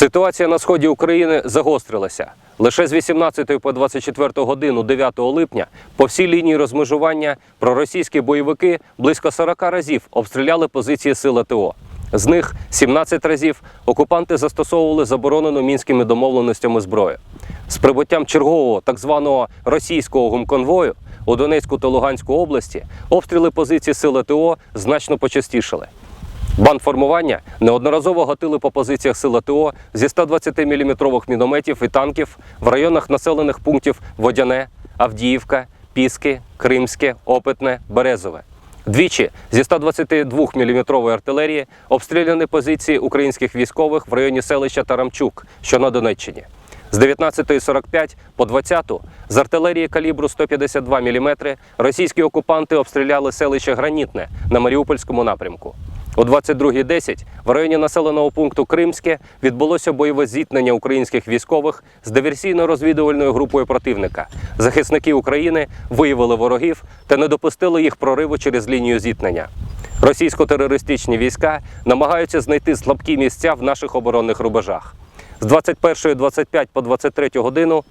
Ситуація на сході України загострилася. Лише з 18 по 24 годину 9 липня по всій лінії розмежування проросійські бойовики близько 40 разів обстріляли позиції сил АТО. З них 17 разів окупанти застосовували заборонену мінськими домовленостями зброю. З прибуттям чергового так званого російського гумконвою у Донецьку та Луганську області обстріли позицій сил АТО значно почастішали. Бандформування неодноразово гатили по позиціях сил АТО зі 120-мм мінометів і танків в районах населених пунктів Водяне, Авдіївка, Піски, Кримське, Опитне, Березове. Двічі зі 122-мм артилерії обстріляні позиції українських військових в районі селища Тарамчук, що на Донеччині. З 19.45 по 20 з артилерії калібру 152 мм російські окупанти обстріляли селище Гранітне на Маріупольському напрямку. О 22.10 в районі населеного пункту Кримське відбулося бойове зіткнення українських військових з диверсійно-розвідувальною групою противника. Захисники України виявили ворогів та не допустили їх прориву через лінію зіткнення. Російсько-терористичні війська намагаються знайти слабкі місця в наших оборонних рубежах. З 21.25 по 23 годину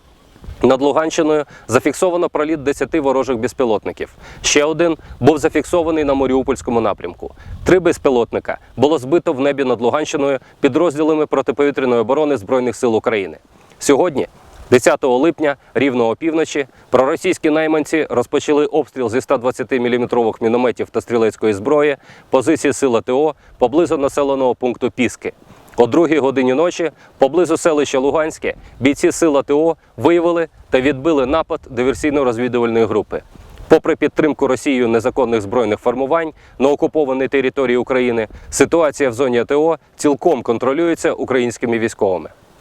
над Луганщиною зафіксовано проліт 10 ворожих безпілотників. Ще один був зафіксований на Маріупольському напрямку. Три безпілотника було збито в небі над Луганщиною підрозділами протиповітряної оборони Збройних сил України. Сьогодні, 10 липня, рівно опівночі, проросійські найманці розпочали обстріл зі 120-мм мінометів та стрілецької зброї позиції сил АТО поблизу населеного пункту Піски. О другій годині ночі поблизу селища Луганське бійці сил АТО виявили та відбили напад диверсійно-розвідувальної групи. Попри підтримку Росією незаконних збройних формувань на окупованій території України, ситуація в зоні АТО цілком контролюється українськими військовими.